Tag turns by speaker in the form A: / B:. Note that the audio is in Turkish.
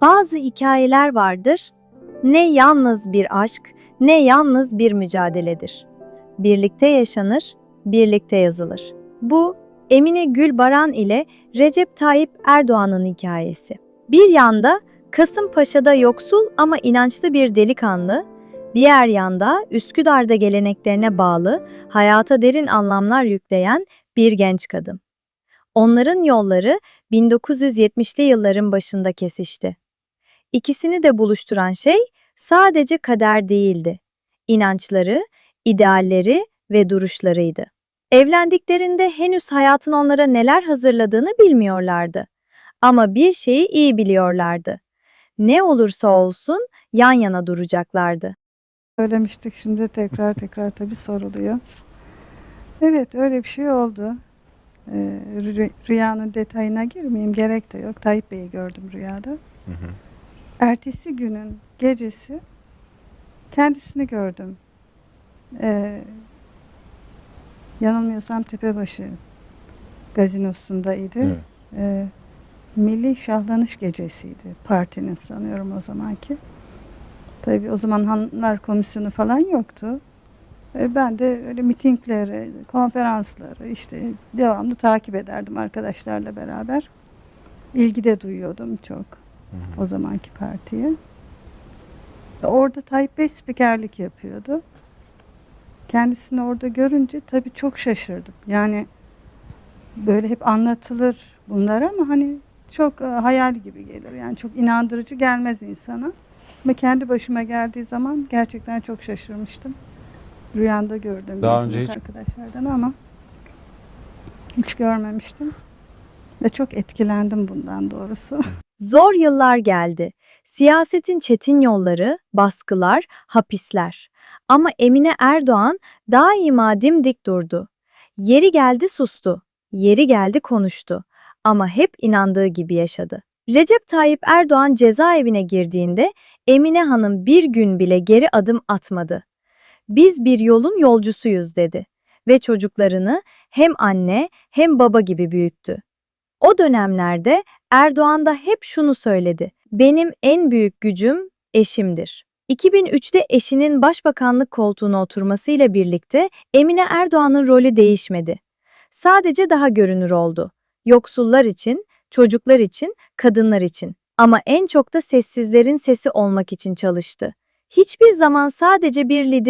A: Bazı hikayeler vardır, ne yalnız bir aşk, ne yalnız bir mücadeledir. Birlikte yaşanır, birlikte yazılır. Bu, Emine Gülbaran ile Recep Tayyip Erdoğan'ın hikayesi. Bir yanda Kasımpaşa'da yoksul ama inançlı bir delikanlı, diğer yanda Üsküdar'da geleneklerine bağlı, hayata derin anlamlar yükleyen bir genç kadın. Onların yolları 1970'li yılların başında kesişti. İkisini de buluşturan şey sadece kader değildi. İnançları, idealleri ve duruşlarıydı. Evlendiklerinde henüz hayatın onlara neler hazırladığını bilmiyorlardı. Ama bir şeyi iyi biliyorlardı. Ne olursa olsun yan yana duracaklardı.
B: Söylemiştik şimdi tekrar tekrar tabii soruluyor. Evet öyle bir şey oldu. Ee, rü- rüyanın detayına girmeyeyim gerek de yok. Tayyip Bey'i gördüm rüyada.
C: Hı hı.
B: Ertesi günün gecesi kendisini gördüm. Ee, yanılmıyorsam Tepebaşı gazinosundaydı.
C: Evet.
B: Ee, Milli Şahlanış Gecesi'ydi partinin sanıyorum o zamanki. Tabii o zaman Hanlar Komisyonu falan yoktu. E, Ben de öyle mitingleri, konferansları işte devamlı takip ederdim arkadaşlarla beraber. İlgi de duyuyordum çok
C: Hı
B: o zamanki partiye. Orada Tayyip Bey spikerlik yapıyordu. Kendisini orada görünce tabii çok şaşırdım. Yani böyle hep anlatılır bunlar ama hani çok e, hayal gibi gelir. Yani çok inandırıcı gelmez insana. Ama kendi başıma geldiği zaman gerçekten çok şaşırmıştım. Rüyamda gördüm
C: Daha önce hiç-
B: arkadaşlardan ama hiç görmemiştim. Ve çok etkilendim bundan doğrusu.
A: Zor yıllar geldi. Siyasetin çetin yolları, baskılar, hapisler. Ama Emine Erdoğan daima dimdik durdu. Yeri geldi sustu, yeri geldi konuştu. Ama hep inandığı gibi yaşadı. Recep Tayyip Erdoğan cezaevine girdiğinde Emine Hanım bir gün bile geri adım atmadı. Biz bir yolun yolcusuyuz dedi ve çocuklarını hem anne hem baba gibi büyüttü. O dönemlerde Erdoğan da hep şunu söyledi. Benim en büyük gücüm eşimdir. 2003'te eşinin başbakanlık koltuğuna oturmasıyla birlikte Emine Erdoğan'ın rolü değişmedi. Sadece daha görünür oldu. Yoksullar için, çocuklar için, kadınlar için. Ama en çok da sessizlerin sesi olmak için çalıştı. Hiçbir zaman sadece bir lider